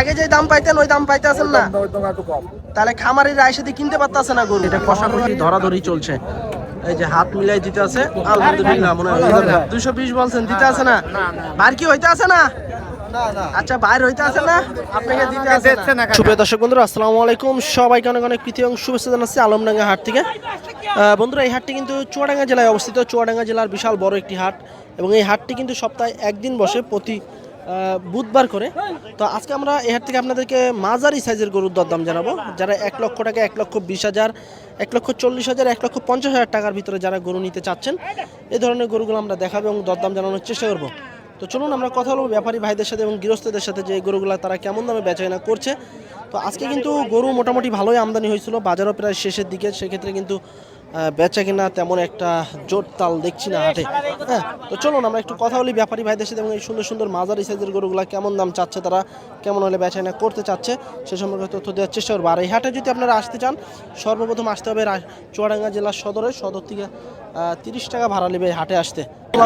আগে যে দাম পাইতেন ওই দাম পাইতেছেন না। তাহলে খামারিরা এসে দিয়ে কিনতে পারতেছে না গরু? এটা কষাকষি ধরাধরি চলছে। এই যে হাত মিলাই দিতে আছে আলহামদুলিল্লাহ মনে হয় দুশো বিশ বলছেন দিতে আছে না? বাইর কি হইতে আছে না? আচ্ছা বাইর হইতে আছে না? আপনাকে দিতে আছে না। সুপ্রিয় দর্শক বন্ধুরা আসসালামু আলাইকুম। সবাইকে অনেক অনেক প্রীতি এবং শুভেচ্ছা জানাচ্ছি আলমডাঙ্গা হাট থেকে। আহ, বন্ধুরা এই হাটটি কিন্তু চুয়াডাঙ্গা জেলায় অবস্থিত। চুয়াডাঙ্গা জেলার বিশাল বড় একটি হাট। এবং এই হাটটি কিন্তু সপ্তাহে একদিন বসে প্রতি বুধবার করে। তো আজকে আমরা এই হাট থেকে আপনাদেরকে মাঝারি সাইজের গরুর দরদাম জানাব। যারা এক লক্ষ টাকা, এক লক্ষ বিশ হাজার, এক লক্ষ চল্লিশ হাজার, এক লক্ষ পঞ্চাশ হাজার টাকার ভিতরে যারা গরু নিতে চাচ্ছেন এই ধরনের গরুগুলো আমরা দেখাবো এবং দরদাম জানানোর চেষ্টা করব। তো চলুন আমরা কথা বলব ব্যাপারী ভাইদের সাথে এবং গৃহস্থদের সাথে যে গরুগুলো তারা কেমন দামে বেচাকেনা করছে। তো আজকে কিন্তু গরু মোটামুটি ভালোই আমদানি হয়েছিল, বাজারও প্রায় শেষের দিকে। সেক্ষেত্রে কিন্তু বেচা কিনা তেমন একটা জোর তাল দেখছি না হাটে। হ্যাঁ তো চলুন, আমরা একটু কথা বলি ব্যাপারী ভাইদের সাথে এবং এই সুন্দর সুন্দর মাঝারি সাইজের গরুগুলা কেমন দাম চাচ্ছে তারা, কেমন হলে বেচা কিনা করতে চাচ্ছে, সে সম্পর্কে তথ্য দেওয়ার চেষ্টা করব। আর এই হাটে যদি আপনারা আসতে চান, সর্বপ্রথম আসতে হবে চুয়াডাঙ্গা জেলার সদরে সদর থেকে তিরিশ টাকা ভাড়া নেবে হাটে আসতে।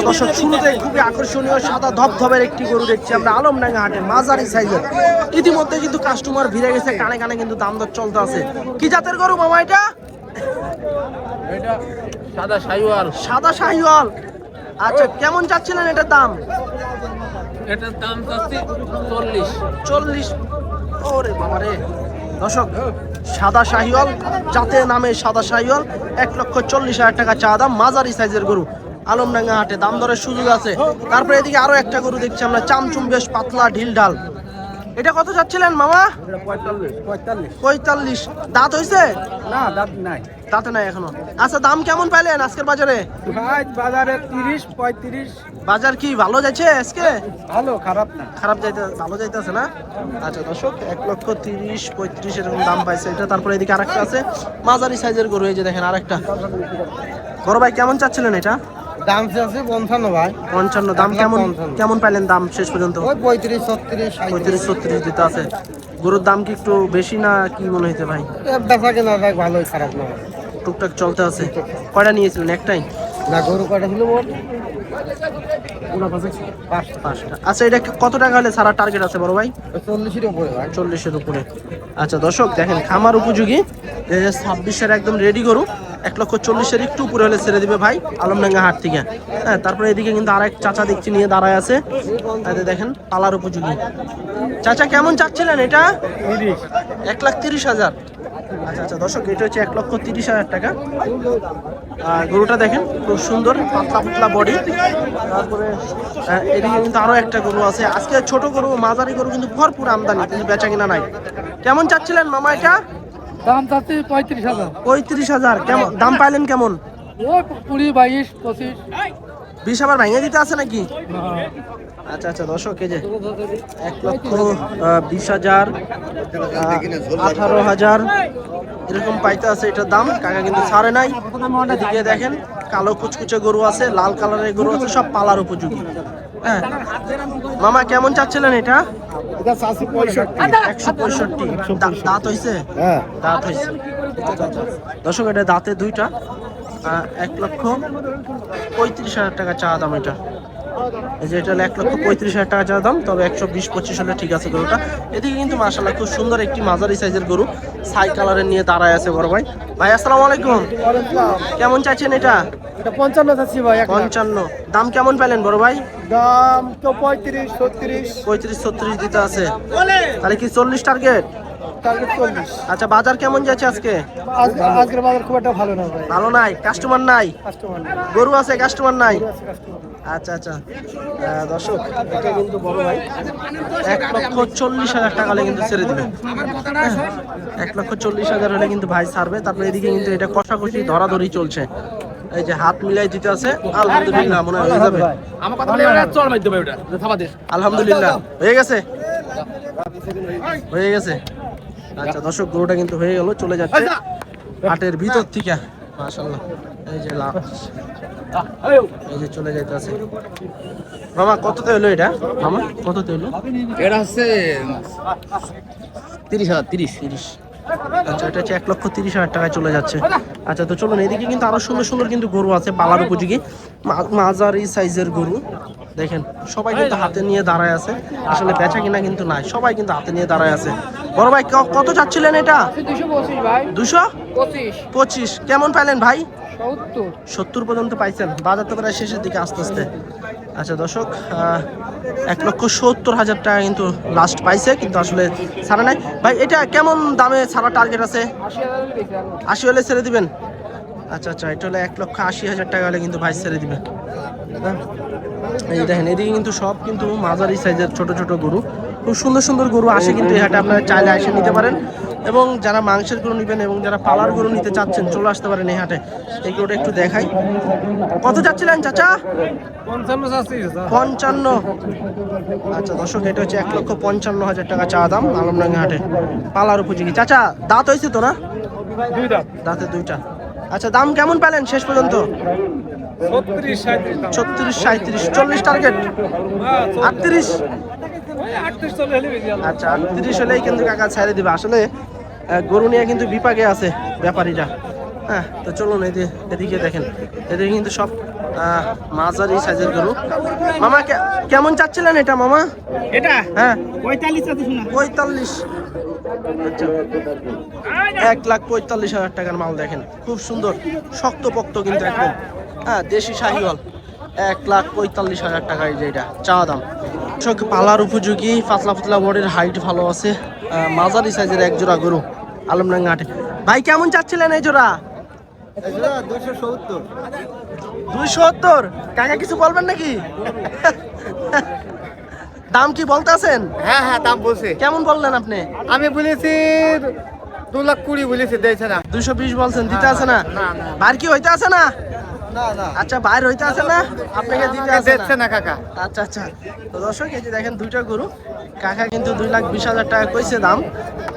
দর্শক শুরুতে খুবই আকর্ষণীয় সাদা ধবধবের একটি গরু দেখছি আমরা, আলমডাঙ্গা হাটে, মাঝারি সাইজের। ইতিমধ্যে কিন্তু কাস্টমার ভিড়ে গেছে, কানে কানে কিন্তু দাম দর চলতে আছে। কি জাতের গরু মামা এটা? সাদা সাইওয়াল সাদা শাহিওয়াল। আচ্ছা কেমন চাচ্ছিলেন এটার দাম? এটার দাম চাচ্ছি চল্লিশ। চল্লিশ। ওরে বাবা রে। দর্শক সাদা শাহিওয়াল নামে সাদা শাহিওয়াল এক লক্ষ চল্লিশ হাজার টাকা চা দাম মাঝারি সাইজের গরু। আলমডাঙ্গা হাটে দাম দরের সুযোগ আছে। তারপরে এদিকে আরও একটা গরু দেখছি আমরা চামচুম বেশ পাতলা ঢিল ঢাল। এটা কত চাচ্ছিলেন মামা? পঁয়তাল্লিশ। পঁয়তাল্লিশ। পঁয়তাল্লিশ। দাঁত হইছে? না দাঁত নাই। দাঁতে নাই এখনও। আচ্ছা দাম কেমন পাইলেন আজকের বাজারে? ভাই বাজারে তিরিশ পঁয়ত্রিশ। বাজার কি ভালো যাচ্ছে আজকে? ভালো খারাপ না। খারাপ যাইতে ভালো যাইতেছে না? আচ্ছা দর্শক এক লক্ষ তিরিশ পঁয়ত্রিশ এরকম দাম পাইছে। এটা তারপরে এদিকে আরেকটা আছে। মাঝারি সাইজের গরু এই যে দেখেন আরেকটা। বড় ভাই কেমন চাচ্ছিলেন এটা? দাম আছে পঞ্চান্ন ভাই। পঞ্চান্ন দাম কেমন কেমন পাইলেন দাম শেষ পর্যন্ত? ওই পঁয়ত্রিশ ছত্রিশ পঁয়ত্রিশ ছত্রিশ দিতে আছে। গরুর দাম কি একটু বেশি না কি মনে হইতে ভাই? বেচা কেনা ভাই ভালোই খারাপ না। টুকটাক চলতে আছে। কয়টা নিয়েছিলেন? একটাই? না গরু ছিল মোট? আচ্ছা এটা কত টাকা হলে সারা টার্গেট আছে বড় ভাই? চল্লিশের উপরে চল্লিশের উপরে। আচ্ছা দর্শক দেখেন খামার উপযোগী। ছাব্বিশের একদম রেডি এক লক্ষ চল্লিশের একটু উপরে হলে ছেড়ে দিবে ভাই আলমডাঙ্গা হাট থেকে। হ্যাঁ তারপরে এদিকে কিন্তু আরেক চাচা দেখছি নিয়ে দাঁড়ায় আছে। দেখেন পালার উপযোগী। চাচা কেমন চাচ্ছিলেন এটা? এক লাখ তিরিশ হাজার। আচ্ছা আচ্ছা দর্শক এটা হচ্ছে এক লক্ষ তিরিশ হাজার টাকা। গরুটা দেখেন খুব সুন্দর পাতলা পাতলা বডি তারপরে এদিকে কিন্তু আরও একটা গরু আছে। আজকে ছোট গরু মাঝারি গরু কিন্তু ভরপুর আমদানি কিন্তু বেচা কিনা নাই। কেমন চাচ্ছিলেন মামা এটা? দাম চাচ্ছি পঁয়ত্রিশ হাজার। পঁয়ত্রিশ হাজার কেমন? দাম পাইলেন কেমন? কুড়ি বাইশ পঁচিশ। বিশ আবার ভেঙে দিতে আছে নাকি? আচ্ছা আচ্ছা দর্শক এই যে এক লক্ষ বিশ হাজার আঠারো হাজার এরকম পাইতে আছে এটার দাম। কাকা কিন্তু ছাড়ে নাই। এদিকে দেখেন কালো কুচকুচে গরু আছে লাল কালারের গরু আছে সব পালার উপযোগী। হ্যাঁ। মামা কেমন চাচ্ছিলেন এটা? পঁয়ষট্টি। একশো পঁয়ষট্টি। দাঁত হইছে? হ্যাঁ। দাঁত হয়েছে দর্শক এটা দাঁতে দুইটা। এক লক্ষ পঁয়ত্রিশ হাজার টাকা চা দাম এটা। এই যে এটা হলো এক লক্ষ পঁয়ত্রিশ হাজার টাকা চা দাম তবে একশো বিশ পঁচিশ হলে ঠিক আছে গরুটা। এদিকে কিন্তু মাসাল্লাহ খুব সুন্দর একটি মাঝারি সাইজের গরু সাই কালারের নিয়ে দাঁড়ায় আছে বড় ভাই। ভাই আসসালাম আলাইকুম। কেমন চাইছেন এটা? এটা পঞ্চান্ন চাচ্ছি ভাই পঞ্চান্ন। দাম কেমন পেলেন বড় ভাই? দাম তো পঁয়ত্রিশ ছত্রিশ। পঁয়ত্রিশ ছত্রিশ দিতে আছে। তাহলে কি চল্লিশ টার্গেট? টার্গেট চল্লিশ। আচ্ছা বাজার কেমন যাচ্ছে আজকে? আজকে আজকের বাজার খুব একটা ভালো না ভাই। ভালো নাই? কাস্টমার নাই? কাস্টমার গরু আছে কাস্টমার নাই? আচ্ছা আচ্ছা। দর্শক এটা কিন্তু বড় ভাই। এক লক্ষ চল্লিশ হাজার টাকা হলে কিন্তু ছেড়ে দিবে। হ্যাঁ, এক লক্ষ চল্লিশ হাজার হলে কিন্তু ভাই ছাড়বে। তারপরে এদিকে কিন্তু এটা কষাকষি ধরাধরি চলছে। এই যে হাত মিলাই দিতে আছে আলহামদুলিল্লাহ মনে হয় যাবে। আমার কথা বলে চল মাই দেবে ওটা। থাবা দে। আলহামদুলিল্লাহ। হয়ে গেছে? হয়ে গেছে? আচ্ছা দর্শক গরুটা কিন্তু হয়ে গেল চলে যাচ্ছে হাটের ভিতর থেকে। মাশাল্লাহ এই যে লাভ এই যে চলে যাইতেছে। মামা কততে হলো এটা? মামা কততে হলো? এটা হচ্ছে তিরিশ হাজার তিরিশ। তিরিশ। আচ্ছা এটা হচ্ছে এক লক্ষ তিরিশ হাজার টাকায় চলে যাচ্ছে। আচ্ছা তো চলুন এদিকে কিন্তু আরও সুন্দর সুন্দর কিন্তু গরু আছে পালার উপযোগী। মা- মাঝারি সাইজের গরু। দেখেন সবাই কিন্তু হাতে নিয়ে দাঁড়ায় আছে। আসলে বেচা কিনা কিন্তু নাই সবাই কিন্তু হাতে নিয়ে দাঁড়ায় আছে। বড় ভাই কত চাচ্ছিলেন এটা? দুশো পঁচিশ কেমন পাইলেন ভাই? সত্তর। পর্যন্ত পাইছেন। বাজার তো প্রায় শেষের দিকে আস্তে আস্তে। আচ্ছা দর্শক এক লক্ষ সত্তর হাজার টাকা কিন্তু লাস্ট পাইছে কিন্তু আসলে ছাড়া নাই। ভাই এটা কেমন দামে ছাড়া টার্গেট আছে? আশি হলে ছেড়ে দিবেন? আচ্ছা আচ্ছা এটা হলে এক লক্ষ আশি হাজার টাকা হলে কিন্তু ভাই ছেড়ে দিবেন। এই দেখেন এদিকে কিন্তু সব কিন্তু মাঝারি সাইজের ছোট ছোট গরু। খুব সুন্দর সুন্দর গরু আসে কিন্তু এই হাটে আপনারা চাইলে এসে নিতে পারেন। এবং যারা মাংসের গরু নেবেন এবং যারা পালার গরু নিতে চাচ্ছেন চলে আসতে পারেন এই হাটে। এই গরুটা একটু দেখাই। কত চাচ্ছিলেন চাচা? পঞ্চান্ন আচ্ছা দর্শক এটা হচ্ছে এক লক্ষ পঞ্চান্ন হাজার টাকা চা দাম আলমডাঙ্গা হাটে। পালার উপযোগী। চাচা দাঁত হয়েছে তো না? দুই দাম দাঁতে দুইটা। আচ্ছা দাম কেমন পেলেন শেষ পর্যন্ত? ছত্রিশ সাঁত্রিশ চল্লিশ টার্গেট। আটত্রিশ? আটত্রিশ আচ্ছা আটত্রিশ হলেই কিন্তু কাকা ছেড়ে দিবে। আসলে গরু নিয়ে কিন্তু বিপাকে আছে ব্যাপারীরা। হ্যাঁ তো চলুন এদিকে এদিকে দেখেন। এদিকে কিন্তু সব মাঝারি সাইজের গরু। মামা কেমন চাচ্ছিলেন এটা মামা? এটা? হ্যাঁ। পঁয়তাল্লিশ পঁয়তাল্লিশ। আচ্ছা। এক লাখ পঁয়তাল্লিশ হাজার টাকার মাল দেখেন। খুব সুন্দর। শক্ত পক্ত কিন্তু একদম। হ্যাঁ দেশি শাহিওয়াল। এক লাখ পঁয়তাল্লিশ হাজার টাকা এই যে এটা চা দাম। সব পালার উপযোগী পাতলা পাতলা বডির হাইট ভালো আছে। মাঝারি সাইজের এক জোড়া গরু আলমডাঙ্গা হাটে। ভাই কেমন চাচ্ছিলেন এই জোড়া? দুশো সত্তর। দুই সত্তর? কাকা কিছু বলবেন নাকি? দাম কি বলতেছেন হ্যাঁ হ্যাঁ দাম বলছে। কেমন বললেন আপনি? আমি বলেছি দু লাখ কুড়ি বলেছি দিয়েছে না। দুইশো বিশ বলছেন দিতে আছে না। বার কি হইতে আছে না? আচ্ছা বাইর হইতে আছে না? আপনাকে দিতে আছে না? না কাকা। আচ্ছা আচ্ছা। তো দর্শক এই যে দেখেন দুইটা গরু। কাকা কিন্তু দুই লাখ বিশ হাজার টাকা কইছে দাম।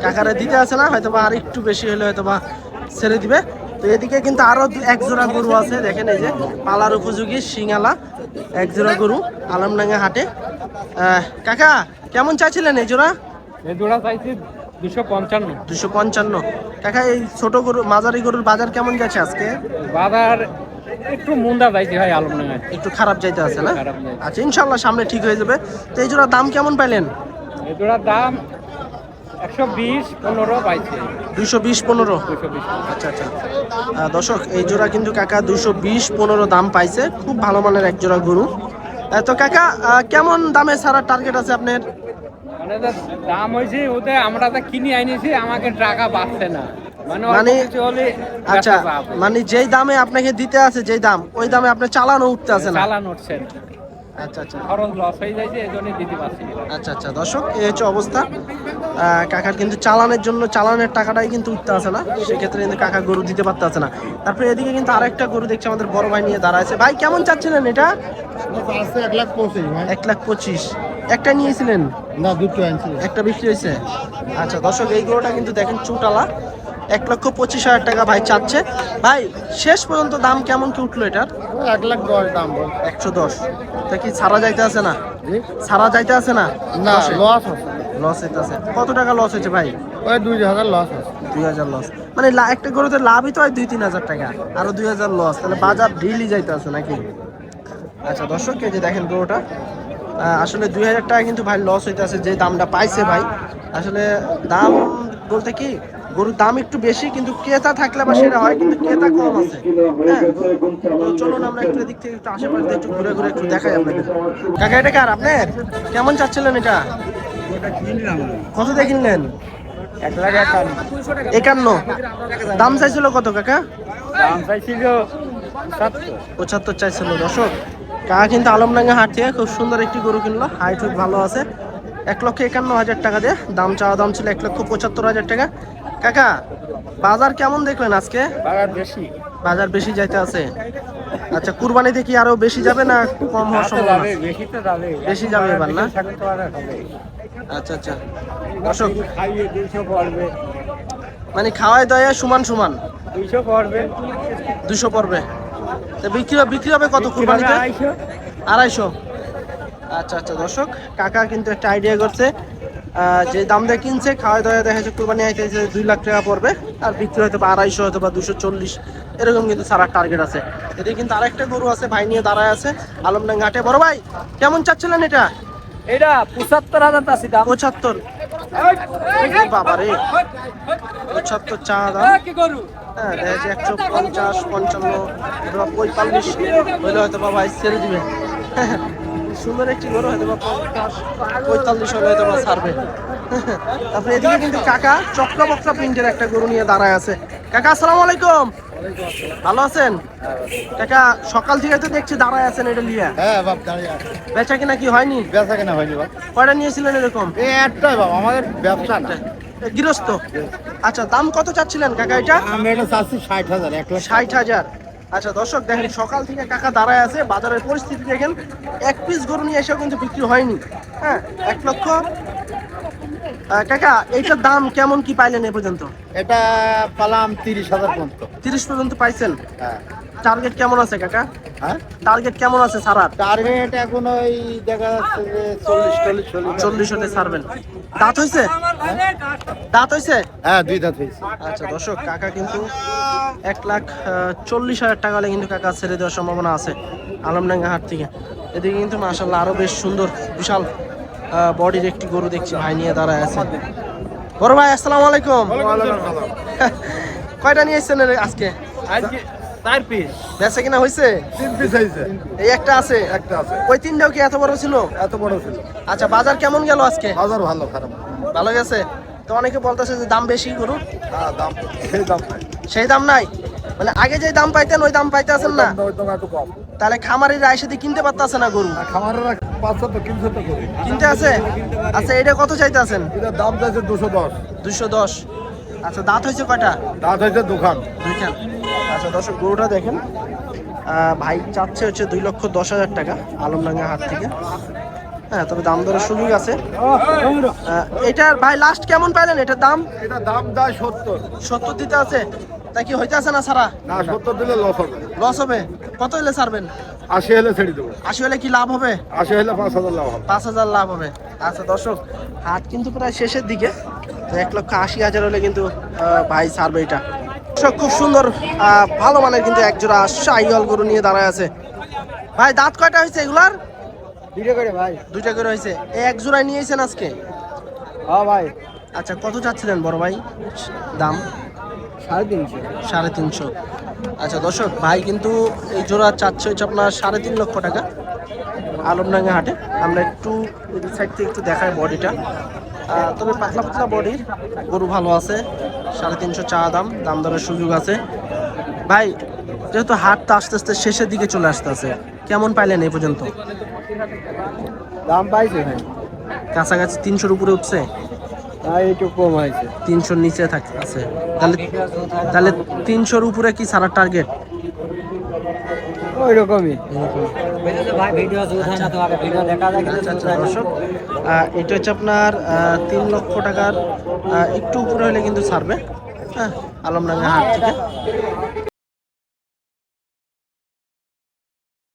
কাকারে দিতে আছে না হয়তো বা আর একটু বেশি হলে হয়তো বা ছেড়ে দিবে। তো এদিকে কিন্তু আরও এক জোড়া গরু আছে দেখেন এই যে পালার উপযোগী শিঙালা এক জোড়া গরু আলমডাঙ্গা হাটে। কাকা কেমন চাইছিলেন এই জোড়া? এই জোড়া চাইছি দুশো পঞ্চান্ন। দুশো পঞ্চান্ন। কাকা এই ছোট গরু মাঝারি গরুর বাজার কেমন গেছে আজকে? বাজার একটু মুন্দা আলমডাঙ্গায়। একটু খারাপ যাইতে আছে না? আচ্ছা ইনশাল্লাহ সামনে ঠিক হয়ে যাবে। তো এই জোড়ার দাম কেমন পাইলেন? এই জোড়ার দাম একশো বিশ পনেরো পাইছে দুইশো বিশ পনেরো? আচ্ছা আচ্ছা। দর্শক এই জোড়া কিন্তু কাকা দুশো বিশ পনেরো দাম পাইছে। খুব ভালো মানের এক জোড়া গরু। তো কাকা কেমন দামে ছাড়ার টার্গেট আছে আপনার? মানে দাম হয়েছে ওতে আমরা তো কিনে আনিছি আমাকে টাকা বাঁচছে না। মানে মানে- আচ্ছা মানে যেই দামে আপনাকে দিতে আছে যেই দাম ওই দামে আপনার চালানো উঠতে আছে না? চালান উঠছে। আচ্ছা আচ্ছা। খরচ লস হয়ে যাচ্ছে এই জন্য দিতে পারছি আচ্ছা আচ্ছা। দর্শক এই হচ্ছে অবস্থা। কাকার কিন্তু চালানের জন্য চালানের টাকাটাই কিন্তু উঠতে আছে না। সেক্ষেত্রে কিন্তু কাকা গরু দিতে পারতে আছে না। তারপরে এদিকে কিন্তু আরেকটা গরু দেখছি আমাদের বড় ভাই নিয়ে দাঁড়ায় আছে। ভাই কেমন চাচ্ছিলেন এটা? এক লাখ পঁচিশ এক লাখ পঁচিশ। একটা নিয়েছিলেন? না দুটো একটা বিক্রি হয়েছে? আচ্ছা দর্শক এই গরুটা কিন্তু দেখেন চুটালা। এক লক্ষ পঁচিশ হাজার টাকা ভাই চাচ্ছে। ভাই শেষ পর্যন্ত দাম কেমন কি উঠল এটার? এক লাখ দশ দাম একশো দশ। তা কি ছাড়া যাইতে আছে না? ছাড়া যাইতে আছে না? না লস লস হইতে আছে। কত টাকা লস হয়েছে ভাই? ওই দুই হাজার লস আছে দুই হাজার লস মানে একটা গরুতে লাভই তো হয় দুই তিন হাজার টাকা। আরও দুই হাজার লস তাহলে বাজার ঢিলি যাইতে আছে নাকি? আচ্ছা দর্শক যে দেখেন গরুটা। আসলে দুই হাজার টাকা কিন্তু ভাই লস হইতে আছে যে দামটা পাইছে ভাই। আসলে দাম বলতে কি? গরুর দাম একটু বেশি কিন্তু ক্রেতা থাকলে বা সেটা হয় কিন্তু ক্রেতা কম আছে। হ্যাঁ তো চলুন আমরা একটু এদিক থেকে একটু আশেপাশে একটু ঘুরে ঘুরে একটু দেখাই আপনাদের। কাকা এটা কার আপনার? কেমন চাচ্ছিলেন এটা? কত দিয়ে কিনলেন? এক লাখ একান্ন। দাম চাইছিল কত কাকা? দাম চাইছিল পঁচাত্তর চাইছিল দর্শক। কাকা কিন্তু আলমডাঙ্গা হাট থেকে খুব সুন্দর একটি গরু কিনলো। হাইট হুইট ভালো আছে। এক লক্ষ একান্ন হাজার টাকা দিয়ে দাম চাওয়া দাম ছিল এক লক্ষ পঁচাত্তর হাজার টাকা। কাকা বাজার কেমন দেখলেন আজকে? বাজার বেশি। বাজার বেশি যাইতে আছে। আচ্ছা কুরবানিতে কি আরও বেশি যাবে না কম হওয়ার সম্ভাবনা বেশি তো যাবে। বেশি যাবে এবার না? আচ্ছা আচ্ছা। দর্শক খাইয়ে দুইশো পড়বে। মানে খাওয়াই দাওয়ায় সমান সমান? দুইশো পড়বে। দুশো পড়বে। তো বিক্রি বিক্রি হবে কত কুরবানিতে? আড়াইশো। আচ্ছা আচ্ছা দর্শক কাকা কিন্তু একটা আইডিয়া করছে যে দাম দিয়ে কিনছে খাওয়া দাওয়া দেখা যাচ্ছে কোরবানি আইতেছে দুই লাখ টাকা পড়বে আর বিক্রি হয়তো বা আড়াইশো হয়তো বা দুশো চল্লিশ এরকম কিন্তু সারার টার্গেট আছে। এদিকে কিন্তু আরেকটা গরু আছে ভাই নিয়ে দাঁড়ায় আছে আলমডাঙ্গা হাটে। বড় ভাই কেমন চাচ্ছিলেন এটা? এটা পঁচাত্তর হাজার চাষি দাম। পঁচাত্তর। বাবা রে পঁচাত্তর চা দাম। হ্যাঁ দেখা যাচ্ছে একশো পঞ্চাশ পঞ্চান্ন পঁয়তাল্লিশ হইলে হয়তো বা ভাই ছেড়ে দিবে। সুন্দর একটি গরু হয়তো পঁয়তাল্লিশ হলে হয়তো ছাড়বে। তারপরে এদিকে কিন্তু কাকা চক্রা বক্রা প্রিন্টের একটা গরু নিয়ে দাঁড়ায় আছে। কাকা আসসালামু আলাইকুম। ভালো আছেন? কাকা সকাল থেকে তো দেখছি দাঁড়ায় আছেন এটা নিয়ে। হ্যাঁ বাপ দাঁড়িয়ে বেচা কিনা কি হয়নি? বেচা কেনা হয়নি বাপ। কয়টা নিয়েছিলেন এরকম? এই একটাই বাপ আমাদের ব্যবসা না। গৃহস্থ? আচ্ছা দাম কত চাচ্ছিলেন কাকা এটা? আমি এটা চাচ্ছি ষাট হাজার এক লাখ ষাট হাজার। আচ্ছা দর্শক, দেখেন, সকাল থেকে কাকা দাঁড়ায় আছে, বাজারের পরিস্থিতি দেখেন, এক পিস গরু নিয়ে এসেও কিন্তু বিক্রি হয়নি। হ্যাঁ এক লক্ষ কাকা এইটার দাম কেমন কি পাইলেন এ পর্যন্ত? এটা পালাম তিরিশ হাজার পর্যন্ত। তিরিশ পর্যন্ত পাইছেন? হ্যাঁ। টার্গেট কেমন আছে কাকা? হ্যাঁ? টার্গেট কেমন আছে সারার টার্গেট এখন ওই দেখা যাচ্ছে যে চল্লিশ চল্লিশ চল্লিশ হতে ছাড়বেন। দাঁত হয়েছে? দাঁত হয়েছে? হ্যাঁ দুই দাঁত হয়েছে। আচ্ছা দর্শক কাকা কিন্তু এক লাখ চল্লিশ হাজার টাকা হলে কিন্তু কাকা ছেড়ে দেওয়ার সম্ভাবনা আছে আলমডাঙ্গা হাট থেকে। এদিকে কিন্তু মাসাল্লাহ আরও বেশ সুন্দর বিশাল বডির একটি গরু দেখছি ভাই নিয়ে দাঁড়ায় আছে। বড় ভাই আসসালামু আলাইকুম। কয়টা নিয়ে এসছেন আজকে? আজকে চার পিস বেচা কিনা হয়েছে তিন পিস হয়েছে এই একটা আছে? একটা আছে। ওই তিনটাও কি এত বড় ছিল? এত বড় ছিল। আচ্ছা বাজার কেমন গেল আজকে? বাজার ভালো খারাপ। ভালো গেছে? তো অনেকে বলতেছে যে দাম বেশি গরুর দাম সেই দাম নাই। সেই দাম নাই? মানে আগে যে দাম পাইতেন ওই দাম পাইতে আছেন না? ওই দাম একটু কম। তাহলে খামারিরা এসে কিনতে পারতেছে না গরু? আর খামারেরা পাঁচশো তো তিনশো তো করি। কিনতে আছে? আচ্ছা এটা কত চাইতে আছেন দাম চাইছে দুশো দশ। দুশো দশ। আচ্ছা দাঁত হয়েছে কয়টা? দাঁত হয়েছে দোকান দুইখান। আচ্ছা দর্শক গরুটা দেখেন। ভাই চাচ্ছে হচ্ছে দুই লক্ষ দশ হাজার টাকা আলমডাঙ্গা হাট থেকে। হ্যাঁ তবে দাম দরের সুযোগ আছে। এটার ভাই লাস্ট কেমন পাইলেন? এটার দাম? এটা দাম দেয় সত্তর। সত্তর দিতে আছে? তা কি হইতে আছে না সারা না সত্তর দিলে লস হবে। লস হবে? কত হলে ছাড়বেন? আশি হলে ছেড়ে দেবো। আশি হলে কি লাভ হবে? আশি হলে পাঁচ হাজার লাভ হবে। পাঁচ হাজার লাভ হবে। আচ্ছা দর্শক হাট কিন্তু প্রায় শেষের দিকে। তো এক লক্ষ আশি হাজার হলে কিন্তু ভাই ছাড়বে এটা। দর্শক খুব সুন্দর আহ, ভালো মানের কিন্তু এক জোড়া শাহিওয়াল গরু নিয়ে দাঁড়ায় আছে। ভাই দাঁত কয়টা হয়েছে এগুলার? দুটো করে ভাই। দুইটা করে হয়েছে। এক জোড়ায় নিয়েছেন আজকে? হ্যাঁ ভাই। আচ্ছা কত চাচ্ছিলেন বড় ভাই? দাম? সাড়ে তিনশো। সাড়ে তিনশো। আচ্ছা দর্শক ভাই কিন্তু এই জোড়া চাচ্ছে হচ্ছে আপনার সাড়ে তিন লক্ষ টাকা আলমডাঙ্গা হাটে। আমরা একটু সাইড থেকে একটু দেখাই বডিটা তবে পাতলা পাতলা বডি গরু ভালো আছে সাড়ে তিনশো চা দাম দাম দরের সুযোগ আছে। ভাই যেহেতু হাটটা আস্তে আস্তে শেষের দিকে চলে আসতে আছে কেমন পাইলেন এই পর্যন্ত? দাম পাইছে ভাই। কাছাকাছি তিনশোর উপরে উঠছে। তিনশোর নিচে থাক আছে। তাহলে তাহলে তিনশোর উপরে কি সারা টার্গেট ওইরকমই। আচ্ছা, আচ্ছা, এটা হচ্ছে আপনার তিন লক্ষ টাকার একটু উপরে হলে কিন্তু ছাড়বে হ্যাঁ আলমডাঙ্গা হাট থেকে।